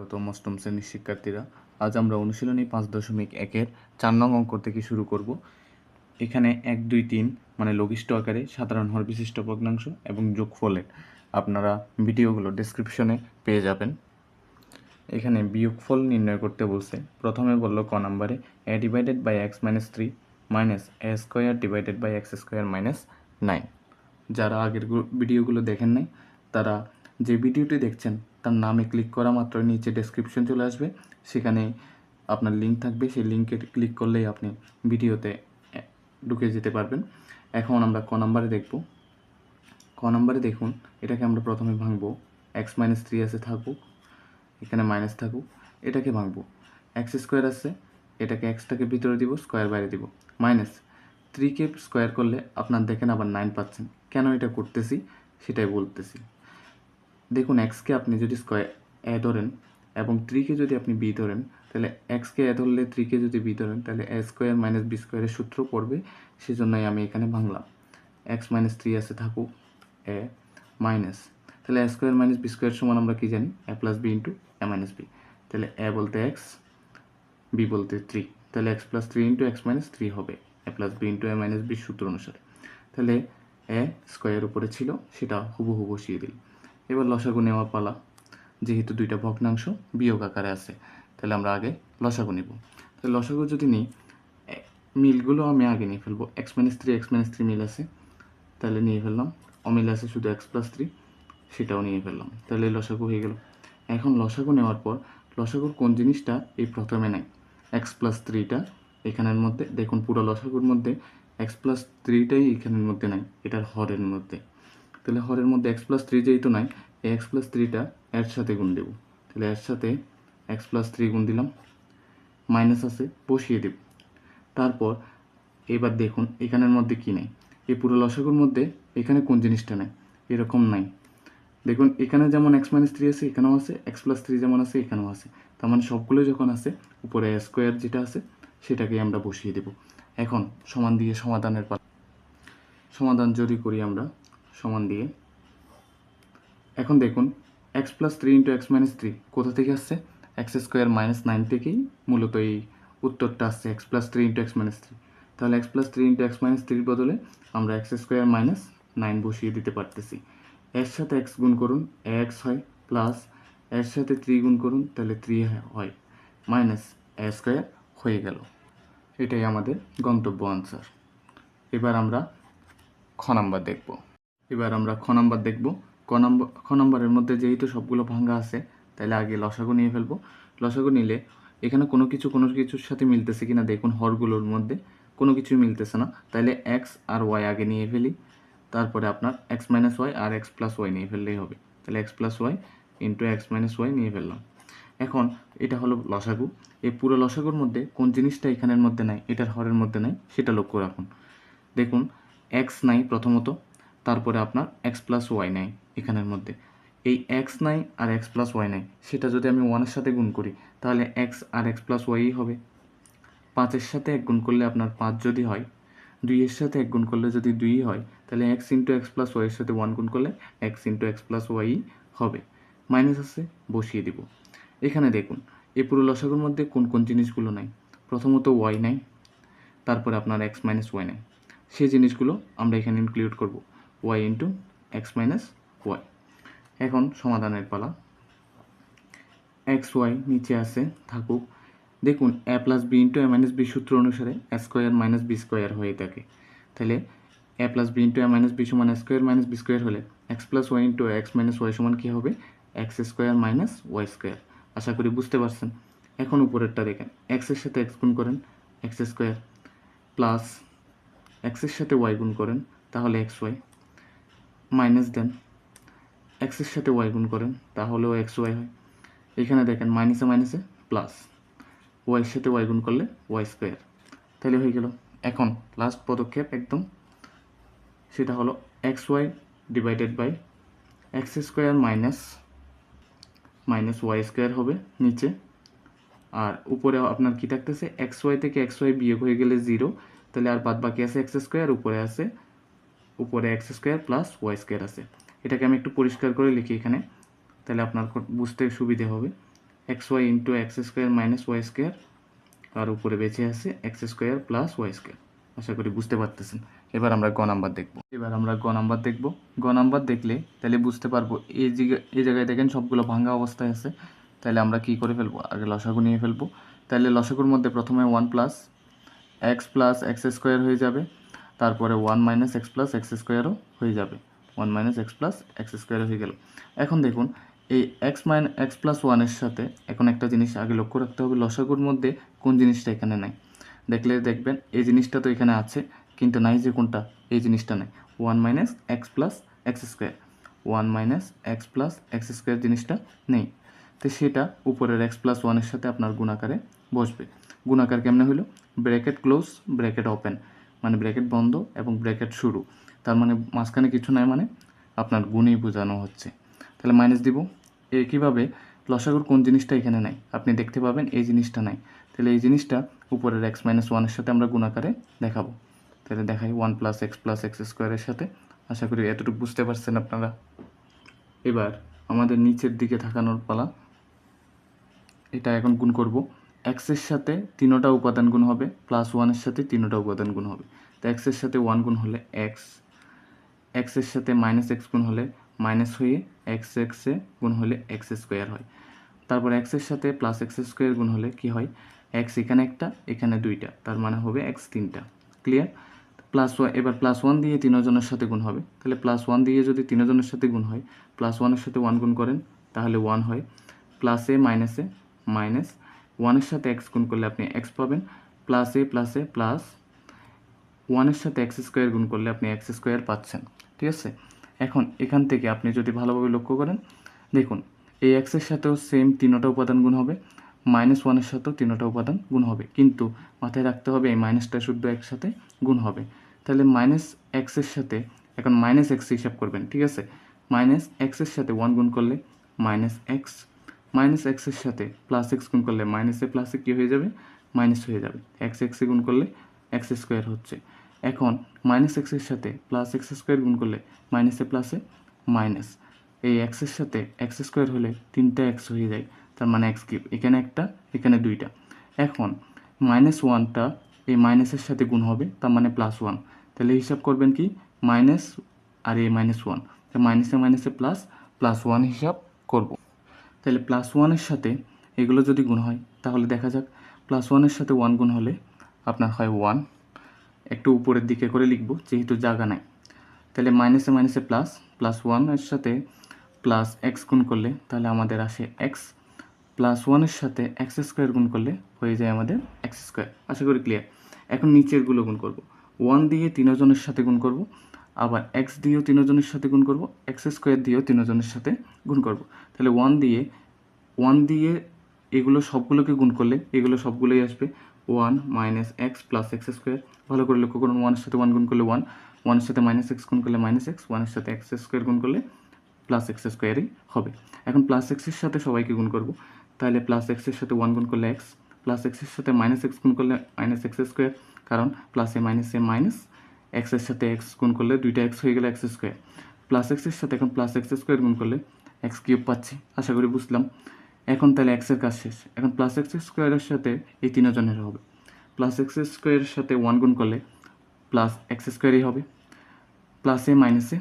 স্বাগতম অষ্টম শ্রেণির শিক্ষার্থীরা। আজ আমরা অনুশীলনী পাঁচ দশমিক একের চার নং অঙ্ক থেকে শুরু করব। এখানে এক, দুই, তিন মানে লঘিষ্ঠ আকারে সাধারণ হর বিশিষ্ট ভগ্নাংশ এবং যোগফলের। আপনারা ভিডিওগুলো ডেসক্রিপশনে পেয়ে যাবেন। এখানে বিয়োগফল নির্ণয় করতে বলছে। প্রথমে বলল ক নাম্বারে A divided by X minus three minus A square divided by X square minus nine যারা আগের ভিডিওগুলো দেখেন নাই, তারা যে ভিডিওটি দেখছেন তার নামে ক্লিক করা মাত্র নিচে ডেসক্রিপশন চলে আসবে। সেখানে আপনার লিঙ্ক থাকবে। সেই লিঙ্কে ক্লিক করলেই আপনি ভিডিওতে ঢুকে যেতে পারবেন। এখন আমরা ক নাম্বারে দেখব। ক নাম্বারে দেখুন, এটাকে আমরা প্রথমে ভাঙবো। এক্স মাইনাস থ্রি আছে থাকুক। এখানে মাইনাস থাকুক। এটাকে ভাঙবো। এক্স স্কোয়ার আছে। এটাকে এক্সটাকে ভিতরে দিব স্কোয়ার বাইরে দিব। মাইনাস থ্রিকে স্কোয়ার করলে আপনার দেখেন আবার নাইন পাচ্ছেন। কেন এটা করতেছি? সেটাই বলতেছি। দেখুন এক্সকে আপনি যদি স্কোয়ার এ ধরেন এবং থ্রিকে যদি আপনি বি ধরেন, তাহলে এক্সকে এ ধরলে থ্রিকে যদি বি ধরেন, তাহলে এ স্কোয়ার মাইনাস বি স্কোয়ারের সূত্র পড়বে। সেজন্যই আমি এখানে ভাঙলাম। এক্স মাইনাস থ্রি আছে থাকুক এ মাইনাস তাহলে A square minus B square সমান আমরা কি জানি? A plus B into A minus B তাহলে এ বলতে এক্স বি বলতে থ্রি তাহলে X plus three into X minus three হবে। A plus B into A minus B সূত্র অনুসারে। তাহলে এ স্কোয়ারের উপরে ছিল, সেটা হুবহু বসিয়ে দিল। এবার লসাগু নেওয়া পালা। যেহেতু দুইটা ভগ্নাংশ বিয়োগ আকারে আছে, তাহলে আমরা আগে লসাগু নিব। তাহলে লসাগু যদি নিই মিলগুলো আমি আগে নিয়ে ফেলব। X minus three X minus three মিল আছে, তাহলে নিয়ে ফেললাম। অমিল আছে শুধু এক্স প্লাস থ্রি সেটাও নিয়ে ফেললাম। তাহলে লসাগু হয়ে গেল। এখন লসাগু নেওয়ার পর, লসাগুর কোন জিনিসটা এই প্রথমে নেয় এক্স প্লাস থ্রিটা এখানের মধ্যে, দেখুন পুরো লসাগুর মধ্যে এক্স প্লাস থ্রিটাই এখানের মধ্যে নাই, এটার হরের মধ্যে। তাহলে হরের মধ্যে এক্স প্লাস থ্রি যেহেতু নাই এক্স প্লাস থ্রিটা এর সাথে গুণ দেবো। তাহলে এর সাথে এক্স প্লাস থ্রি গুণ দিলাম মাইনাস আছে, বসিয়ে দেব। তারপর এবার দেখুন এখানের মধ্যে কি নেই। এই পুরো লসাগুর মধ্যে এখানে কোন জিনিসটা নেই? এরকম নাই। দেখুন এখানে যেমন এক্স মাইনাস থ্রি আছে, এখানেও আছে এক্স প্লাস থ্রি যেমন আছে, এখানেও আছে। তার মানে সবগুলো যখন আছে, উপরে স্কোয়ার যেটা আছে, সেটাকে আমরা বসিয়ে দেব। এখন সমান দিয়ে সমাধানের পালা সমাধান যদি করি আমরা সমান দিয়ে। এখন দেখুন X plus three into X minus three কোথা থেকে আসছে? এক্স স্কোয়ার মাইনাস নাইন থেকেই মূলত এই উত্তরটা আসছে X plus three into X minus three তাহলে X plus three into X minus থ্রির বদলে আমরা এক্স স্কোয়ার মাইনাস নাইন বসিয়ে দিতে পারতেছি। এর সাথে এক্স গুণ করুন এক্স হয় প্লাস এর সাথে থ্রি গুণ করুন, তাহলে থ্রি হয় মাইনাস এ স্কোয়ার হয়ে গেল। এটাই আমাদের গন্তব্য আনসার এবার আমরা খ নাম্বার দেখব। এবার আমরা খ নাম্বার দেখব। ক নাম্বার খ নাম্বারের মধ্যে যেহেতু সবগুলো ভাঙ্গা আছে তাহলে আগে লসাগু নিয়ে ফেলব। লসাগু নিলে এখানে কোনো কিছু, কোনো কিছুর সাথে মিলতেছে কিনা দেখুন হরগুলোর মধ্যে, কোনো কিছুই মিলতেছে না। তাহলে এক্স আর ওয়াই আগে নিয়ে ফেলি, তারপরে আপনার এক্স মাইনাস ওয়াই আর এক্স প্লাস ওয়াই নিয়ে ফেললেই হবে। তাহলে X plus Y into X minus Y নিয়ে ফেললাম। এখন এটা হলো লসাগু। এই পুরো লসাগুর মধ্যে কোন জিনিসটা এখানের মধ্যে নাই, এটার হরের মধ্যে নাই, সেটা লক্ষ্য রাখুন। দেখুন এক্স নাই প্রথমত তারপরে আপনার এক্স প্লাস ওয়াই নাই এখানের মধ্যে। এই এক্স নাই আর এক্স প্লাস ওয়াই নাই, সেটা যদি আমি ওয়ানের সাথে গুণ করি, তাহলে এক্স আর এক্স প্লাস ওয়াই হবে। পাঁচের সাথে এক গুণ করলে আপনার পাঁচ যদি হয় দুইয়ের সাথে এক গুণ করলে যদি দুই হয়, তাহলে এক্স ইন্টু এক্স প্লাস ওয়াইয়ের সাথে ওয়ান গুণ করলে X into X plus Y হবে। মাইনাস আছে, বসিয়ে দিব। এখানে দেখুন, এই পুরো লসাগুর মধ্যে কোন কোন জিনিসগুলো নাই? প্রথমত ওয়াই নাই, তারপরে আপনার এক্স মাইনাস ওয়াই নাই। সেই জিনিসগুলো আমরা এখানে ইনক্লুড করব। Y into X minus Y এখন সমাধানের পালা। এক্স ওয়াই নিচে আছে, থাকুক। দেখুন A plus B into A minus B সূত্র অনুসারে A square minus B square হয়ে থাকে। তাহলে A plus B into A minus B সমান স্কোয়ার মাইনাস বি স্কোয়ার হলে X plus Y into X minus Y সমান কী হবে? X square minus Y square আশা করি বুঝতে পারছেন। এখন উপরেরটা দেখেন। এক্সের সাথে এক্স গুণ করেন এক্স স্কোয়ার প্লাস এক্সের সাথে ওয়াই গুণ করেন, তাহলে এক্স ওয়াই মাইনাস দেন। এক্সের সাথে ওয়াই গুণ করেন, তাহলেও এক্স ওয়াই হয়। এখানে দেখেন মাইনাসে মাইনাসে প্লাস ওয়াইয়ের সাথে ওয়াই গুণ করলে ওয়াই স্কোয়ার তাহলে হয়ে গেল। এখন লাস্ট পদক্ষেপ একদম, সেটা হলো X Y divided by X square minus minus Y square হবে নিচে। আর উপরে আপনার কি থাকতেছে? এক্স ওয়াই থেকে এক্স ওয়াই বিয়োগ হয়ে গেলে জিরো তাহলে আর বাদ বাকি আছে এক্স স্কোয়ার উপরে আছে উপরে X square plus Y square আছে। এটাকে আমি একটু পরিষ্কার করে লিখি এখানে, তাহলে আপনার বুঝতে সুবিধে হবে। X Y into X square minus Y square আর উপরে বেঁচে আছে X square plus Y square আশা করি বুঝতে পারতেছেন। এবার আমরা গ নাম্বার দেখব। এবার আমরা গ নাম্বার দেখব। গ নাম্বার দেখলে তাহলে বুঝতে পারব, এই এই জায়গায় দেখেন সবগুলো ভাঙা অবস্থায় আছে। তাহলে আমরা কি করে ফেলব? আগে লসাগু নিয়ে ফেলব। তাহলে লসাগুর মধ্যে প্রথমে one plus X plus X square হয়ে যাবে। তারপরে one minus X plus X স্কোয়ারও হয়ে যাবে। One minus X plus X square হয়ে গেল। এখন দেখুন, এই এক্স মাইন এক্স প্লাস ওয়ানের সাথে এখন একটা জিনিস আগে লক্ষ্য রাখতে হবে, লসাগুর মধ্যে কোন জিনিসটা এখানে নাই। দেখলে দেখবেন, এই জিনিসটা তো এখানে আছে, কিন্তু নাই যে কোনটা, এই জিনিসটা নাই। One minus X plus X square one minus X plus X square জিনিসটা নেই। তো সেটা উপরের এক্স প্লাস ওয়ানের সাথে আপনার গুণাকারে বসবে। গুণাকার কেমনে হলো? ব্র্যাকেট ক্লোজ ব্র্যাকেট ওপেন মানে ব্র্যাকেট বন্ধ এবং ব্র্যাকেট শুরু। তার মানে মাঝখানে কিছু নাই মানে আপনার গুণেই বোঝানো হচ্ছে। তাহলে মাইনাস দিব। একইভাবে লসাগুর কোন জিনিসটা এখানে নাই? আপনি দেখতে পাবেন এই জিনিসটা নাই। তাহলে এই জিনিসটা উপরের এক্স মাইনাস ওয়ানের সাথে আমরা গুণাকারে দেখাবো। তাহলে দেখাই one plus x plus x স্কোয়ারের সাথে। আশা করি এতটুকু বুঝতে পারছেন আপনারা। এবার আমাদের নিচের দিকে থাকানোর পালা। এটা এখন গুণ করব। এক্সের সাথে তিনোটা উপাদান গুণ হবে প্লাস ওয়ানের সাথে তিনোটা উপাদান গুণ হবে। তো এক্সের সাথে ওয়ান গুণ হলে এক্স এক্সের সাথে মাইনাস এক্স গুণ হলে মাইনাস হয়ে এক্স এক্সে গুণ হলে এক্স স্কোয়ার হয়। তারপর এক্সের সাথে প্লাস এক্স স্কোয়ার গুণ হলে কি হয়? এক্স এখানে একটা, এখানে দুইটা, তার মানে হবে এক্স তিনটা। ক্লিয়ার প্লাস ওয়ান এবার প্লাস ওয়ান দিয়ে তিনজনের সাথে গুণ হবে। তাহলে প্লাস ওয়ান দিয়ে যদি তিনজনের সাথে গুণ হয় প্লাস ওয়ানের সাথে ওয়ান গুণ করেন, তাহলে ওয়ান হয় প্লাসে মাইনাসে মাইনাস ওয়ানের সাথে এক্স গুণ করলে আপনি এক্স পাবেন plus a plus a plus ওয়ানের সাথে এক্স স্কোয়ার গুণ করলে আপনি এক্স স্কোয়ার পাচ্ছেন, ঠিক আছে? এখন এখান থেকে আপনি যদি ভালোভাবে লক্ষ্য করেন, দেখুন, এই এক্সের সাথেও সেম তিনোটা উপাদান গুণ হবে মাইনাস ওয়ানের সাথেও তিনোটা উপাদান গুণ হবে, কিন্তু মাথায় রাখতে হবে এই মাইনাসটা শুদ্ধ একসাথে গুণ হবে। তাহলে মাইনাস এক্সের সাথে, এখন মাইনাস এক্স হিসাব করবেন, ঠিক আছে? মাইনাস এক্সের সাথে ওয়ান গুণ করলে মাইনাস এক্স মাইনাস এক্সের সাথে প্লাস এক্স গুণ করলে মাইনাসে প্লাসে কী হয়ে যাবে? মাইনাস হয়ে যাবে। এক্স এক্সে গুণ করলে এক্স স্কোয়ার হচ্ছে। এখন মাইনাস এক্সের সাথে প্লাস এক্স স্কোয়ার গুণ করলে মাইনাসে প্লাসে মাইনাস। এই এক্সের সাথে এক্স স্কোয়ার হলে তিনটা এক্স হয়ে যায়। তার মানে এক্স কিউব। এখানে একটা, এখানে দুইটা। এখন মাইনাস ওয়ানটা এই মাইনাসের সাথে গুণ হবে, তার মানে প্লাস ওয়ান। তাহলে হিসাব করবেন কি? মাইনাস আর এই মাইনাস ওয়ান। মাইনাসে মাইনাসে প্লাস প্লাস ওয়ান হিসাব করব। তাহলে প্লাস ওয়ানের সাথে এগুলো যদি গুণ হয়, তাহলে দেখা যাক প্লাস ওয়ানের সাথে ওয়ান গুণ হলে আপনার হয় ওয়ান একটু উপরের দিকে করে লিখব, যেহেতু জায়গা নাই। তাহলে মাইনাসে মাইনাসে প্লাস প্লাস ওয়ানের সাথে প্লাস এক্স গুণ করলে তাহলে আমাদের আসে এক্স প্লাস ওয়ানের সাথে এক্স স্কোয়ার গুণ করলে হয়ে যায় আমাদের এক্স স্কোয়ার আশা করি ক্লিয়ার এখন নিচেরগুলো গুণ করব। ওয়ান দিয়ে তিনজনের সাথে গুণ করব। আবার এক্স দিয়েও তিনজনের সাথে গুণ করব এক্স স্কোয়ার দিয়েও তিনজনের সাথে গুণ করব। তাহলে ওয়ান দিয়ে ওয়ান দিয়ে এগুলো সবগুলোকে গুণ করলে এগুলো সবগুলোই আসবে one minus x plus x square ভালো করে লক্ষ্য করুন ওয়ানের সাথে ওয়ান গুণ করলে ওয়ান ওয়ানের সাথে মাইনাস এক্স গুণ করলে মাইনাস এক্স ওয়ানের সাথে এক্স স্কোয়ার গুণ করলে প্লাস এক্স স্কোয়ারই হবে। এখন প্লাস এক্সের সাথে সবাইকে গুণ করব। তাহলে প্লাস এক্সের সাথে ওয়ান গুণ করলে এক্স প্লাস এক্সের সাথে মাইনাস এক্স গুণ করলে মাইনাস এক্স স্কোয়ার কারণ প্লাসে মাইনাসে মাইনাস এক্সের সাথে এক্স গুণ করলে দুইটা এক্স হয়ে গেলে এক্স স্কোয়ার প্লাস এক্সের সাথে এখন প্লাস এক্স স্কোয়ার গুণ করলে এক্স কিউব পাচ্ছি। আশা করি বুঝলাম। এখন তাহলে এক্সের কাজ শেষ। এখন প্লাস এক্স স্কোয়ারের সাথে এই তিনজনের হবে। প্লাস এক্স স্কোয়ারের সাথে ওয়ান গুণ করলে প্লাস এক্স স্কোয়ারই হবে। প্লাসে মাইনাসে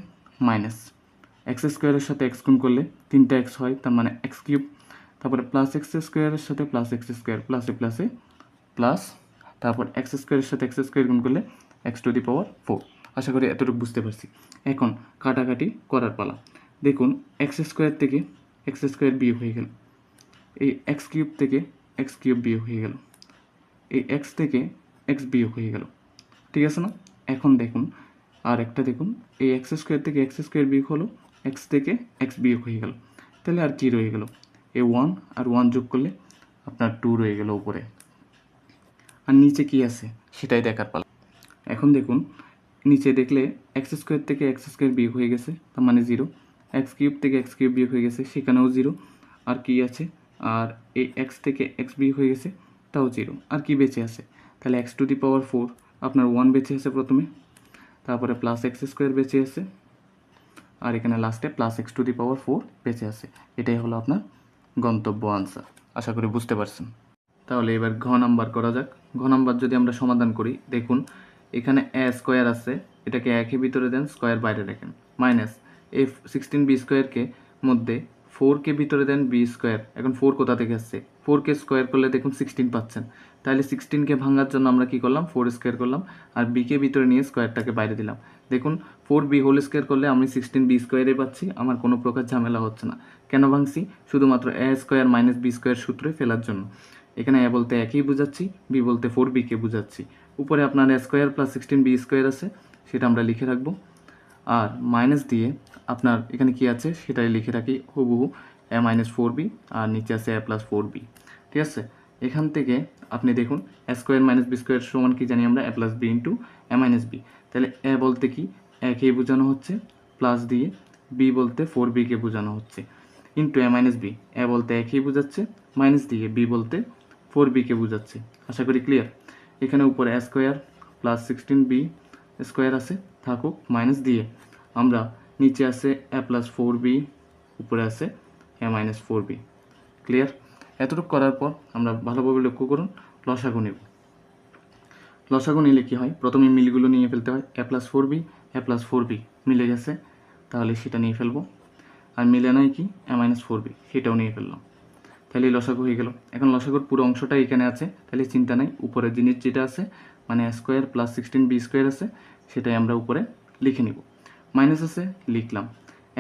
মাইনাস এক্স স্কোয়ারের সাথে এক্স গুণ করলে তিনটা এক্স হয়, তার মানে এক্স কিউব তারপরে প্লাস এক্স স্কোয়ারের সাথে প্লাস এক্স স্কোয়ার প্লাসে প্লাসে প্লাস তারপর এক্স স্কোয়ারের সাথে এক্স স্কোয়ার গুণ করলে x to the power four আশা করি এতটুকু বুঝতে পারছি। এখন কাটাকাটি করার পালা। দেখুন এক্স স্কোয়ার থেকে এক্স স্কোয়ার বিয়োগ হয়ে গেল। এই এক্স কিউব থেকে এক্স কিউব বিয়োগ হয়ে গেল। এই এক্স থেকে এক্স বিয়োগ হয়ে গেল। ঠিক আছে না? এখন দেখুন আর একটা দেখুন। এই এক্স স্কোয়ার থেকে এক্স স্কোয়ার বিয়োগ হলো এক্স থেকে এক্স বিয়োগ হয়ে গেল। তাহলে আর কি রয়ে গেল? এ ওয়ান আর ওয়ান যোগ করলে আপনার টু রয়ে গেল উপরে। আর নিচে কি আছে? সেটাই দেখার পালা। এখন দেখুন, নিচে দেখলে এক্স স্কোয়ার থেকে এক্স স্কোয়ার বিয়োগ হয়ে গেছে, তার মানে জিরো এক্স কিউব থেকে এক্স কিউব বিয়োগ হয়ে গেছে, সেখানেও জিরো আর কি আছে? আর এই এক্স থেকে এক্স বিয়োগ হয়ে গেছে, তাও জিরো আর কি বেঁচে আছে? তাহলে x to the power four আপনার ওয়ান বেঁচে আছে প্রথমে। তারপরে প্লাস এক্স স্কোয়ার বেঁচে আছে। আর এখানে লাস্টে plus x to the power four বেঁচে আছে। এটাই হলো আপনার গন্তব্য আনসার আশা করি বুঝতে পারছেন। তাহলে এবার ঘ নাম্বার করা যাক। ঘ নাম্বার যদি আমরা সমাধান করি, দেখুন এখানে এ স্কোয়ার আছে, এটাকে একে ভিতরে দেন, স্কোয়ার বাইরে রাখেন। মাইনাস এই সিক্সটিন বি স্কোয়ারকে মধ্যে ফোরকে ভিতরে দেন বি স্কোয়ার। এখন ফোর কোথা থেকে আসছে? ফোরকে স্কোয়ার করলে দেখুন সিক্সটিন পাচ্ছেন। তাহলে সিক্সটিনকে ভাঙার জন্য আমরা কি করলাম? ফোর স্কোয়ার করলাম, আর বিকে ভিতরে নিয়ে স্কোয়ারটাকে বাইরে দিলাম। দেখুন ফোর বি হোল স্কোয়ার করলে আমি সিক্সটিন বি স্কোয়ারে পাচ্ছি, আমার কোনো প্রকার ঝামেলা হচ্ছে না। কেন ভাঙছি? শুধুমাত্র a square minus b square সূত্রে ফেলার জন্য। এখানে এ বলতে একই বুঝাচ্ছি বি বলতে ফোর বিকে বুঝাচ্ছি। উপরে আপনার square plus sixteen b square আছে, সেটা আমরা লিখে রাখব। আর মাইনাস দিয়ে আপনার এখানে কি আছে, সেটাই লিখে রাখি হুবহু এ মাইনাস ফোর বি আর নিচে আছে এ প্লাস ফোর বি ঠিক আছে? এখান থেকে আপনি দেখুন a square minus b square সমান কি জানি আমরা a plus b into a minus b তাহলে এ বলতে কি? একে বোঝানো হচ্ছে প্লাস দিয়ে বি বলতে ফোর বিকে বোঝানো হচ্ছে। Into a minus b a বলতে একই বোঝাচ্ছে মাইনাস দিয়ে বি বলতে ফোর বিকে বোঝাচ্ছে। আশা করি ক্লিয়ার এখানে উপরে square plus sixteen b square আছে, থাকুক মাইনাস দিয়ে। আমরা নিচে আছে এ প্লাস ফোর বি উপরে আছে a minus four b clear এতটুকু করার পর আমরা ভালোভাবে লক্ষ্য করুন, লসাগু নেব। লসাগু নিলে কী হয়? প্রথমে মিলগুলো নিয়ে ফেলতে হয় a plus four b a plus four b মিলে গেছে, তাহলে সেটা নিয়ে ফেলব। আর মিলে নয় কি? এ মাইনাস ফোর বি সেটাও নিয়ে ফেললাম। তাহলে লসাগু হয়ে গেল। এখন লসাগুর পুরো অংশটা এখানে আছে, তাহলে চিন্তা নাই উপরের জিনিস যেটা আছে মানে square plus sixteen b square আছে, সেটাই আমরা উপরে লিখে নিব। মাইনাস আছে, লিখলাম।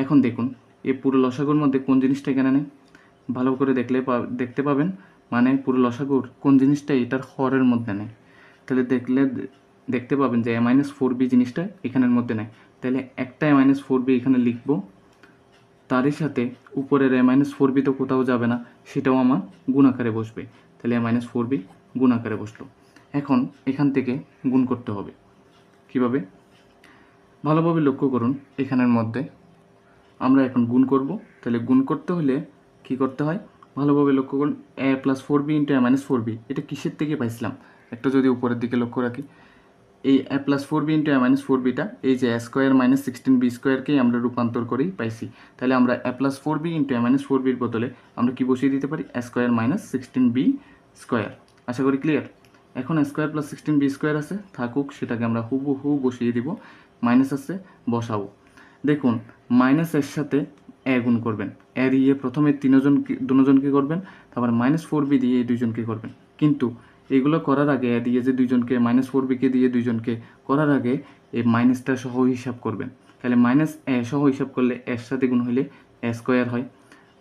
এখন দেখুন, এই পুরো লসাগুর মধ্যে কোন জিনিসটা এখানে নেই? ভালো করে দেখলে দেখতে পাবেন মানে পুরো লসাগুর কোন জিনিসটা এটার হরের মধ্যে নেই। তাহলে দেখলে, দেখতে পাবেন যে এ মাইনাস ফোর বি জিনিসটা এখানের মধ্যে নেই। তাহলে একটা এ মাইনাস ফোর বি এখানে লিখব তারই সাথে উপরের এ মাইনাস ফোর বি তো কোথাও যাবে না, সেটাও আমার গুণাকারে বসবে। তাহলে এ মাইনাস ফোর বি গুণাকারে বসল। এখন এখান থেকে গুণ করতে হবে। কীভাবে? ভালোভাবে লক্ষ্য করুন, এখানের মধ্যে আমরা এখন গুণ করব। তাহলে গুণ করতে হলে কি করতে হয়? ভালোভাবে লক্ষ্য করুন, a plus four b into a minus four b এটা কিসের থেকে পাইছিলাম? একটা যদি উপরের দিকে লক্ষ্য রাখি এই a plus four b into a minus four beta এই যে a square minus sixteen b স্কোয়ারকেই আমরা রূপান্তর করেই পাইছি। তাহলে আমরা a plus four b into a minus four বির বদলে আমরা কি বসিয়ে দিতে পারি? A square minus sixteen b square আশা করি ক্লিয়ার এখন square plus sixteen b square আছে, থাকুক, সেটাকে আমরা হুবহু বসিয়ে দিব। মাইনাস আছে, বসাবো। দেখুন মাইনাস এর সাথে এ গুণ করবেন। এ দিয়ে প্রথমে তিনজন দুজনকে করবেন? তারপর মাইনাস ফোর বি দিয়ে এই দুইজনকে করবেন। কিন্তু এগুলো করার আগে দিয়ে যে দুইজনকে মাইনাস ফোর বিকে দিয়ে দুইজনকে করার আগে এই মাইনাসটা সহ হিসাব করবেন। তাহলে মাইনাস এ সহ হিসাব করলে এর সাথে গুণ হলে এ স্কোয়ার হয়।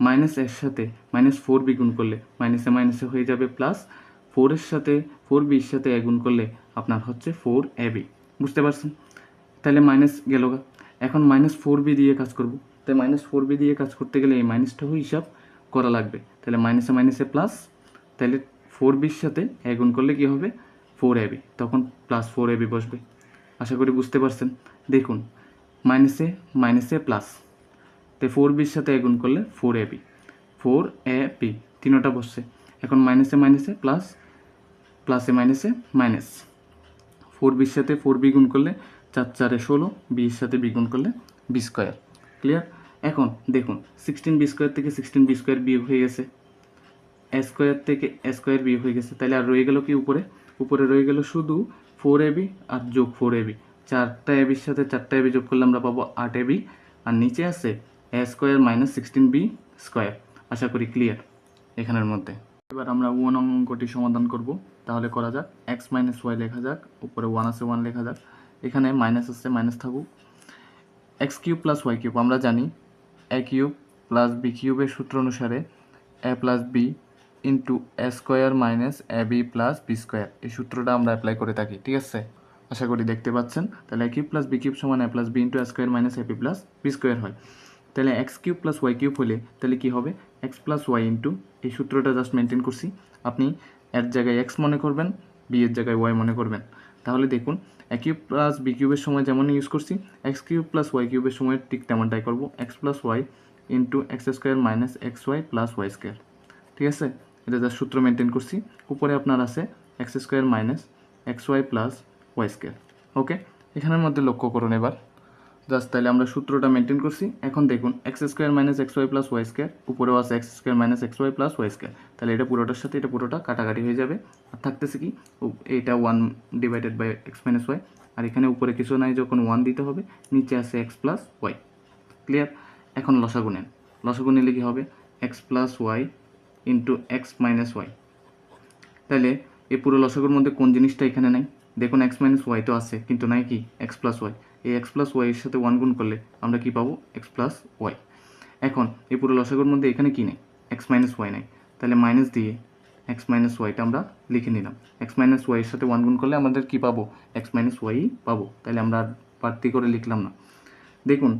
মাইনাস এর সাথে মাইনাস ফোর বি গুণ করলে মাইনাসে মাইনাসে হয়ে যাবে প্লাস ফোরের সাথে ফোর বির সাথে এ গুণ করলে আপনার হচ্ছে ফোর এ বি বুঝতে পারছেন? তাহলে মাইনাস গেল এখন মাইনাস ফোর বি দিয়ে কাজ করব। তাই মাইনাস ফোর বি দিয়ে কাজ করতে গেলে এই মাইনাসটাও হিসাব করা লাগবে। তাহলে মাইনাসে মাইনাসে প্লাস তাহলে ফোর বির সাথে এ করলে কী হবে? ফোর এ বি তখন প্লাস ফোর এ বি বসবে। আশা করি বুঝতে পারছেন। দেখুন মাইনাসে মাইনাসে প্লাস তাই ফোর বির সাথে এ করলে four a b four a b তিনোটা বসছে। এখন মাইনাসে মাইনাসে প্লাস প্লাসে মাইনাসে মাইনাস ফোর বির সাথে ফোর বি গুণ করলে চার, চারে ষোলো বির সাথে বি গুণ করলে বি স্কোয়ার ক্লিয়ার এখন দেখুন সিক্সটিন বি স্কোয়ার থেকে সিক্সটিন বি স্কোয়ার বিয়োগ হয়ে গেছে। স্কোয়ার থেকে স্কোয়ার বিয়োগ হয়ে গেছে, তাহলে আর রয়ে গেল কি উপরে? উপরে রয়ে গেল শুধু ফোর এবি আর যোগ ফোর এবি চারটা এবির সাথে চারটা এবি যোগ করলে আমরা পাবো আট এবি আর নিচে আছে a square minus sixteen b square আশা করি ক্লিয়ার এখানের মধ্যে। এবার আমরা ওয়ান অঙ্কটি সমাধান করব। তাহলে করা যাক এক্স মাইনাস ওয়াই লেখা যাক, উপরে ওয়ান আছে ওয়ান লেখা যাক। এখানে মাইনাস আছে মাইনাস থাকুক। X cube plus y cube আমরা জানি এ কিউব প্লাস বি কিউবের সূত্র অনুসারে a plus b into a square minus a b plus b square এই সূত্রটা আমরা অ্যাপ্লাই করে থাকি, ঠিক আছে? আশা করি দেখতে পাচ্ছেন। তাহলে a cube plus b cube সমান a plus b into a square minus a b plus b square হয়। তাহলে x cube plus y cube হলে তাহলে কী হবে? এক্স প্লাস ওয়াই ইন্টু এই সূত্রটা জাস্ট মেনটেন করছি। আপনি এর জায়গায় এক্স মনে করবেন বি এর জায়গায় ওয়াই মনে করবেন। তাহলে দেখুন এ কিউব প্লাস বি কিউবের সময় যেমন ইউজ করছি এক্স কিউব প্লাস ওয়াই কিউবের সময় ঠিক তেমনটাই করব। X plus y into x square minus x y plus y square ঠিক আছে? এটা জাস্ট সূত্র মেনটেন করছি। উপরে আপনার আছে x square minus x y plus y square okay এখানের মধ্যে লক্ষ্য করুন এবার। জাস্ট তাহলে আমরা সূত্রটা মেনটেন করছি। এখন দেখুন x square minus x y plus y square উপরেও আছে x square minus x y plus y square তাহলে এটা পুরোটার সাথে এটা পুরোটা কাটাকাটি হয়ে যাবে। আর থাকতেছে কি এটা one divided by x minus y আর এখানে উপরে কিছু নাই, যখন ওয়ান দিতে হবে, নিচে আছে এক্স প্লাস ওয়াই ক্লিয়ার এখন লসাগু নেন। লসাগু নিলে কি হবে? X plus y into x minus y তাহলে এই পুরো লসাগুর মধ্যে কোন জিনিসটা এখানে নাই? দেখুন এক্স মাইনাস ওয়াই তো আছে, কিন্তু নাই কি? এক্স প্লাস ওয়াই এই এক্স প্লাস ওয়াই এর সাথে ওয়ান গুণ করলে আমরা কি পাবো? এক্স প্লাস ওয়াই এখন এই পুরো লসাগুর মধ্যে এখানে কি নেই? এক্স মাইনাস ওয়াই নাই। তাহলে মাইনাস দিয়ে এক্স মাইনাস ওয়াইটা আমরা লিখে নিলাম। এক্স মাইনাস ওয়াই এর সাথে ওয়ান গুণ করলে আমাদের কি পাবো? এক্স মাইনাস ওয়াই পাবো। তাহলে আমরা বাড়তি করে লিখলাম না। দেখুন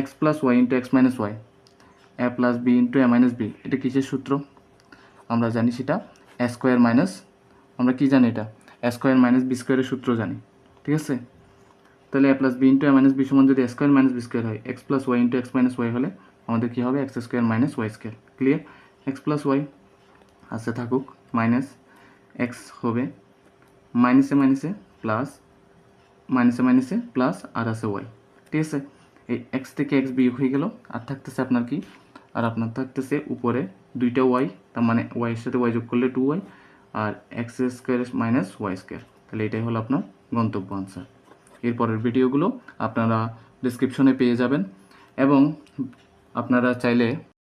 x plus y into x minus y a plus b into a minus b এটা কিসের সূত্র? আমরা জানি সেটা স্কোয়ার মাইনাস আমরা কি জানি এটা? স্কোয়ার মাইনাস বি স্কোয়ারের সূত্র জানি, ঠিক আছে? তাহলে a plus b into a minus b সমান যদি স্কোয়ার মাইনাস বি স্কোয়ার হয় x plus y into x minus y হলে আমাদের কী হবে? X square minus y square clear x plus y আছে থাকুক মাইনাস এক্স হবে মাইনাসে মাইনাসে প্লাস মাইনাসে মাইনাসে প্লাস আর আছে ওয়াই ঠিক আছে? এই এক্স থেকে এক্স বিয়োগ হয়ে গেল, আর থাকতেছে আপনার কি? আর আপনার থাকতেছে উপরে দুইটা ওয়াই তার মানে ওয়াইয়ের সাথে ওয়াই যোগ করলে টু ওয়াই আর x square minus y square তাহলে এটাই হলো আপনার গন্তব্য আনসার এরপরের ভিডিওগুলো আপনারা ডিসক্রিপশনে পেয়ে যাবেন। এবং আপনারা চাইলে